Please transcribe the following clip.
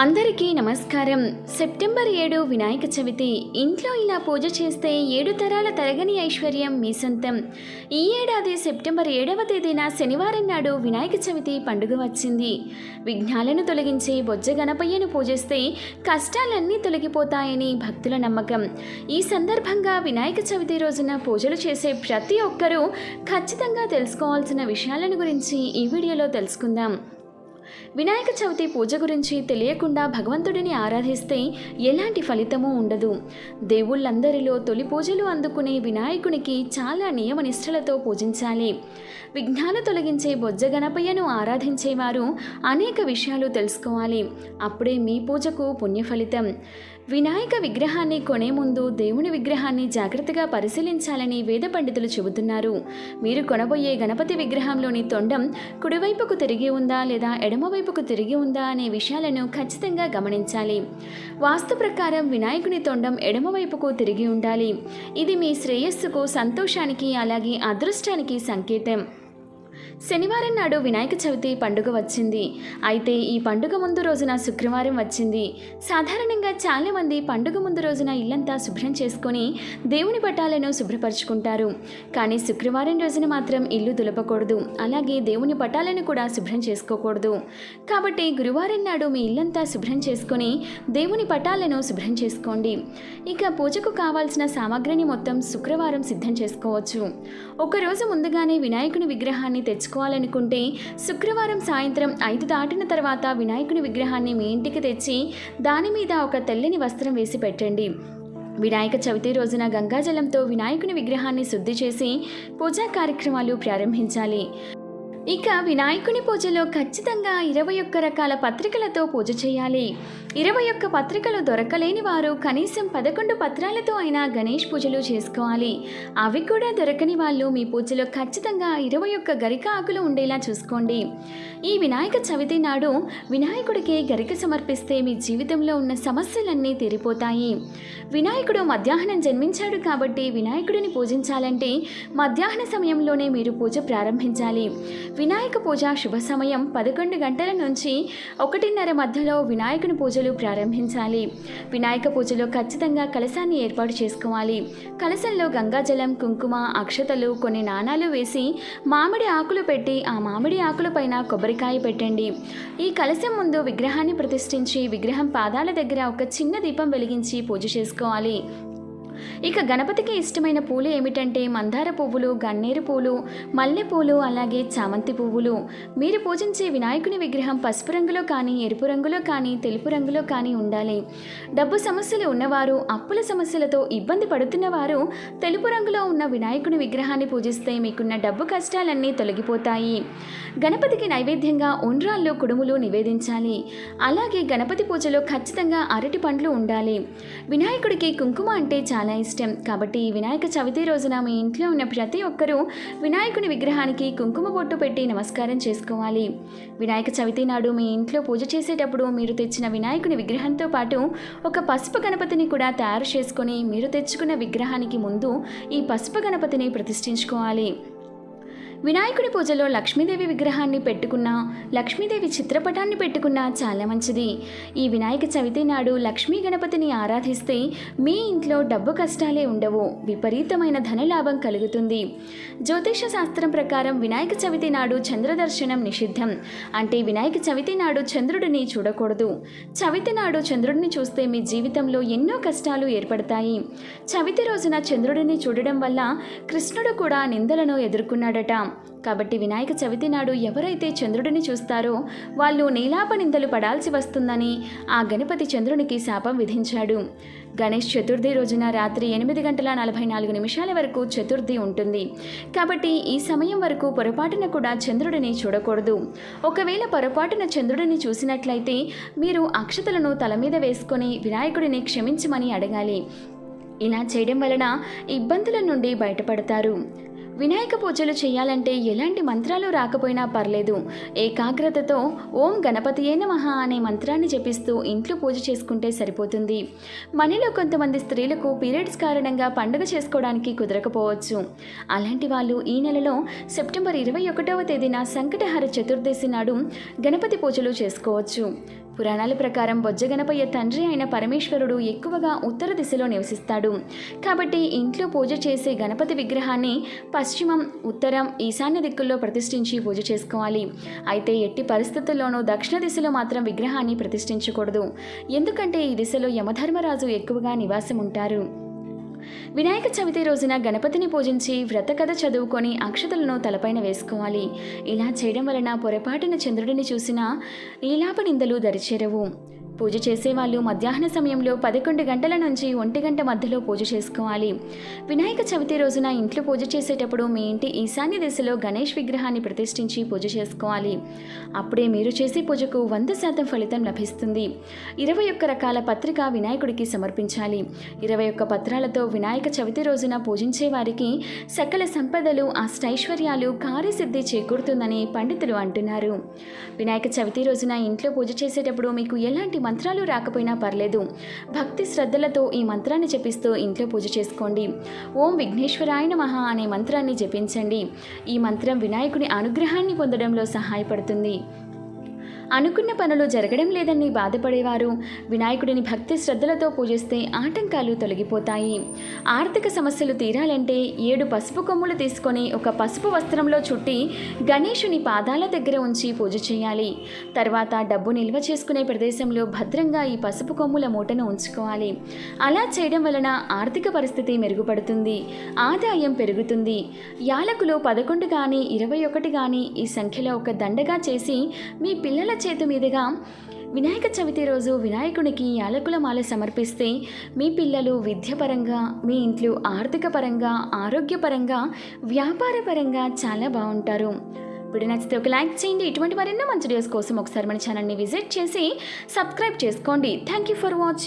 అందరికీ నమస్కారం. సెప్టెంబర్ ఏడు వినాయక చవితి. ఇంట్లో ఇలా పూజ చేస్తే ఏడు తరాల తరగని ఐశ్వర్యం మీ సొంతం. ఈ ఏడాది సెప్టెంబర్ ఏడవ తేదీన శనివారం నాడు వినాయక చవితి పండుగ వచ్చింది. విఘ్నాలను తొలగించే బొజ్జ గణపయ్యను పూజిస్తే కష్టాలన్నీ తొలగిపోతాయని భక్తుల నమ్మకం. ఈ సందర్భంగా వినాయక చవితి రోజున పూజలు చేసే ప్రతి ఒక్కరూ ఖచ్చితంగా తెలుసుకోవాల్సిన విషయాలను గురించి ఈ వీడియోలో తెలుసుకుందాం. వినాయక చవితి పూజ గురించి తెలియకుండా భగవంతుడిని ఆరాధిస్తే ఎలాంటి ఫలితమూ ఉండదు. దేవుళ్ళందరిలో తొలి పూజలు అందుకునే వినాయకునికి చాలా నియమనిష్టలతో పూజించాలి. విఘ్నాలు తొలగించే బొజ్జ గణపయ్యను ఆరాధించేవారు అనేక విషయాలు తెలుసుకోవాలి. అప్పుడే మీ పూజకు పుణ్య ఫలితం వినాయక విగ్రహాన్ని కొనే ముందు దేవుని విగ్రహాన్ని జాగ్రత్తగా పరిశీలించాలని వేద పండితులు చెబుతున్నారు. మీరు కొనబోయే గణపతి విగ్రహంలోని తొండం కుడివైపుకు తిరిగి ఉందా లేదా ఎడమవైపుకు తిరిగి ఉందా అనే విషయాలను ఖచ్చితంగా గమనించాలి. వాస్తు ప్రకారం వినాయకుని తొండం ఎడమవైపుకు తిరిగి ఉండాలి. ఇది మీ శ్రేయస్సుకు సంతోషానికి అలాగే అదృష్టానికి సంకేతం. శనివారం నాడు వినాయక చవితి పండుగ వచ్చింది. అయితే ఈ పండుగ ముందు రోజున శుక్రవారం వచ్చింది. సాధారణంగా చాలామంది పండుగ ముందు రోజున ఇల్లంతా శుభ్రం చేసుకొని దేవుని పటాలను శుభ్రపరచుకుంటారు. కానీ శుక్రవారం రోజున మాత్రం ఇల్లు దులపకూడదు. అలాగే దేవుని పటాలను కూడా శుభ్రం చేసుకోకూడదు. కాబట్టి గురువారం నాడు మీ ఇల్లంతా శుభ్రం చేసుకొని దేవుని పటాలను శుభ్రం చేసుకోండి. ఇక పూజకు కావాల్సిన సామాగ్రిని మొత్తం శుక్రవారం సిద్ధం చేసుకోవచ్చు. ఒకరోజు ముందుగానే వినాయకుని విగ్రహాన్ని తెచ్చు తెచ్చుకోవాలనుకుంటే శుక్రవారం సాయంత్రం ఐదు దాటిన తర్వాత వినాయకుని విగ్రహాన్ని మీ ఇంటికి తెచ్చి దాని మీద ఒక తెల్లని వస్త్రం వేసి పెట్టండి. వినాయక చవితి రోజున గంగాజలంతో వినాయకుని విగ్రహాన్ని శుద్ధి చేసి పూజా కార్యక్రమాలు ప్రారంభించాలి. ఇక వినాయకుని పూజలో ఖచ్చితంగా ఇరవై ఒక్క రకాల పత్రికలతో పూజ చేయాలి. ఇరవై ఒక్క పత్రికలు దొరకలేని వారు కనీసం పదకొండు పత్రాలతో అయినా గణేష్ పూజలు చేసుకోవాలి. అవి కూడా దొరకని వాళ్ళు మీ పూజలో ఖచ్చితంగా ఇరవై ఒక్క గరిక ఆకులు ఉండేలా చూసుకోండి. ఈ వినాయక చవితి నాడు వినాయకుడికి గరిక సమర్పిస్తే మీ జీవితంలో ఉన్న సమస్యలన్నీ తీరిపోతాయి. వినాయకుడు మధ్యాహ్నం జన్మించాడు కాబట్టి వినాయకుడిని పూజించాలంటే మధ్యాహ్న సమయంలోనే మీరు పూజ ప్రారంభించాలి. వినాయక పూజ శుభ సమయం పదకొండు గంటల నుంచి ఒకటిన్నర మధ్యలో వినాయకుని పూజలు ప్రారంభించాలి. వినాయక పూజలో ఖచ్చితంగా కలశాన్ని ఏర్పాటు చేసుకోవాలి. కలశంలో గంగాజలం కుంకుమ అక్షతలు కొన్ని నాణాలు వేసి మామిడి ఆకులు పెట్టి ఆ మామిడి ఆకుల పైన కొబ్బరికాయ పెట్టండి. ఈ కలశం ముందు విగ్రహాన్ని ప్రతిష్ఠించి విగ్రహం పాదాల దగ్గర ఒక చిన్న దీపం వెలిగించి పూజ చేసుకోవాలి. ఇక గణపతికి ఇష్టమైన పూలు ఏమిటంటే మందార పువ్వులు గన్నేరు పూలు మల్లె పూలు అలాగే చామంతి పువ్వులు. మీరు పూజించే వినాయకుని విగ్రహం పసుపు రంగులో కానీ ఎరుపు రంగులో కానీ తెలుపు రంగులో కానీ ఉండాలి. డబ్బు సమస్యలు ఉన్నవారు అప్పుల సమస్యలతో ఇబ్బంది పడుతున్నవారు తెలుపు రంగులో ఉన్న వినాయకుని విగ్రహాన్ని పూజిస్తే మీకున్న డబ్బు కష్టాలన్నీ తొలగిపోతాయి. గణపతికి నైవేద్యంగా ఉండ్రాళ్ళు కుడుములు నివేదించాలి. అలాగే గణపతి పూజలో ఖచ్చితంగా అరటి పండ్లు ఉండాలి. వినాయకుడికి కుంకుమ అంటే చాలా ఇష్టం. కాబట్టి ఈ వినాయక చవితి రోజున మీ ఇంట్లో ఉన్న ప్రతి ఒక్కరూ వినాయకుని విగ్రహానికి కుంకుమ బొట్టు పెట్టి నమస్కారం చేసుకోవాలి. వినాయక చవితి నాడు మీ ఇంట్లో పూజ చేసేటప్పుడు మీరు తెచ్చిన వినాయకుని విగ్రహంతో పాటు ఒక పసుపు గణపతిని కూడా తయారు చేసుకొని మీరు తెచ్చుకున్న విగ్రహానికి ముందు ఈ పసుపు గణపతిని ప్రతిష్ఠించుకోవాలి. వినాయకుడి పూజలో లక్ష్మీదేవి విగ్రహాన్ని పెట్టుకున్నా లక్ష్మీదేవి చిత్రపటాన్ని పెట్టుకున్నా చాలా మంచిది. ఈ వినాయక చవితి నాడు లక్ష్మీ గణపతిని ఆరాధిస్తే మీ ఇంట్లో డబ్బు కష్టాలే ఉండవు విపరీతమైన ధనలాభం కలుగుతుంది. జ్యోతిష శాస్త్రం ప్రకారం వినాయక చవితి నాడు చంద్రదర్శనం నిషిద్ధం. అంటే వినాయక చవితి నాడు చంద్రుడిని చూడకూడదు. చవితి నాడు చంద్రుడిని చూస్తే మీ జీవితంలో ఎన్నో కష్టాలు ఏర్పడతాయి. చవితి రోజున చంద్రుడిని చూడడం వల్ల కృష్ణుడు కూడా నిందలను ఎదుర్కొన్నాడట. కాబట్టి వినాయక చవితి నాడు ఎవరైతే చంద్రుడిని చూస్తారో వాళ్ళు నీలాప నిందలు పడాల్సి వస్తుందని ఆ గణపతి చంద్రునికి శాపం విధించాడు. గణేష్ చతుర్థి రోజున రాత్రి ఎనిమిది గంటల నలభై నాలుగు నిమిషాల వరకు చతుర్థి ఉంటుంది. కాబట్టి ఈ సమయం వరకు పొరపాటున కూడా చంద్రుడిని చూడకూడదు. ఒకవేళ పొరపాటున చంద్రుడిని చూసినట్లయితే మీరు అక్షతలను తల మీద వేసుకొని వినాయకుడిని క్షమించమని అడగాలి. ఇలా చేయడం వలన ఇబ్బందుల నుండి బయటపడతారు. వినాయక పూజలు చేయాలంటే ఎలాంటి మంత్రాలు రాకపోయినా పర్లేదు. ఏకాగ్రతతో ఓం గణపతియే నమః అనే మంత్రాన్ని జపిస్తూ ఇంట్లో పూజ చేసుకుంటే సరిపోతుంది. మనలో కొంతమంది స్త్రీలకు పీరియడ్స్ కారణంగా పండుగ చేసుకోవడానికి కుదరకపోవచ్చు. అలాంటి వాళ్ళు ఈ నెలలో సెప్టెంబర్ ఇరవై ఒకటవ తేదీన సంకటహార చతుర్దశి నాడు గణపతి పూజలు చేసుకోవచ్చు. పురాణాల ప్రకారం బొజ్జగణపయ్య తండ్రి అయిన పరమేశ్వరుడు ఎక్కువగా ఉత్తర దిశలో నివసిస్తాడు. కాబట్టి ఇంట్లో పూజ చేసే గణపతి విగ్రహాన్ని పశ్చిమం ఉత్తరం ఈశాన్య దిక్కుల్లో ప్రతిష్ఠించి పూజ చేసుకోవాలి. అయితే ఎట్టి పరిస్థితుల్లోనూ దక్షిణ దిశలో మాత్రం విగ్రహాన్ని ప్రతిష్ఠించకూడదు. ఎందుకంటే ఈ దిశలో యమధర్మరాజు ఎక్కువగా నివాసం ఉంటారు వినాయక చవితి రోజున గణపతిని పూజించి వ్రత కథ చదువుకొని అక్షతలను తలపైన వేసుకోవాలి. ఇలా చేయడం వలన పొరపాటున చంద్రుడిని చూసినా నీలాప నిందలు దరిచేరవు. పూజ చేసేవాళ్ళు మధ్యాహ్న సమయంలో పదకొండు గంటల నుంచి ఒంటి గంట మధ్యలో పూజ చేసుకోవాలి. వినాయక చవితి రోజున ఇంట్లో పూజ చేసేటప్పుడు మీ ఇంటి ఈశాన్య దిశలో గణేష్ విగ్రహాన్ని ప్రతిష్ఠించి పూజ చేసుకోవాలి. అప్పుడే మీరు చేసే పూజకు వంద శాతం ఫలితం లభిస్తుంది. ఇరవై ఒక్క రకాల పత్రిక వినాయకుడికి సమర్పించాలి. ఇరవై ఒక్క పత్రాలతో వినాయక చవితి రోజున పూజించే వారికి సకల సంపదలు అష్టైశ్వర్యాలు కార్యసిద్ధి చేకూరుతుందని పండితులు అంటున్నారు. వినాయక చవితి రోజున ఇంట్లో పూజ చేసేటప్పుడు మీకు ఎలాంటి మంత్రాలు రాకపోయినా పర్లేదు. భక్తి శ్రద్ధలతో ఈ మంత్రాన్ని జపిస్తూ ఇంట్లో పూజ చేసుకోండి. ఓం విఘ్నేశ్వరాయ నమః అనే మంత్రాన్ని జపించండి. ఈ మంత్రం వినాయకుని అనుగ్రహాన్ని పొందడంలో సహాయపడుతుంది. అనుకున్న పనులు జరగడం లేదని బాధపడేవారు. వినాయకుడిని భక్తి శ్రద్ధలతో పూజిస్తే ఆటంకాలు తొలగిపోతాయి. ఆర్థిక సమస్యలు తీరాలంటే ఏడు పసుపు కొమ్ములు తీసుకొని ఒక పసుపు వస్త్రంలో చుట్టి గణేషుని పాదాల దగ్గర ఉంచి పూజ చేయాలి. తర్వాత డబ్బు నిల్వ చేసుకునే ప్రదేశంలో భద్రంగా ఈ పసుపు కొమ్ముల మూటను ఉంచుకోవాలి. అలా చేయడం వలన ఆర్థిక పరిస్థితి మెరుగుపడుతుంది. ఆదాయం పెరుగుతుంది. యాలకులు పదకొండు కానీ ఇరవై ఒకటి కానీ ఈ సంఖ్యలో ఒక దండగా చేసి మీ పిల్లల చేతి మీదుగా వినాయక చవితి రోజు వినాయకునికి యాలకుల మాల సమర్పిస్తే మీ పిల్లలు విద్యపరంగా మీ ఇంట్లో ఆర్థిక పరంగా ఆరోగ్యపరంగా వ్యాపారపరంగా చాలా బాగుంటారు. వీడియో నచ్చితే ఒక లైక్ చేయండి. ఇటువంటి మరెన్నో మంచి వీడియోస్ కోసం ఒకసారి మన ఛానల్ని విజిట్ చేసి సబ్స్క్రైబ్ చేసుకోండి. Thank you for watching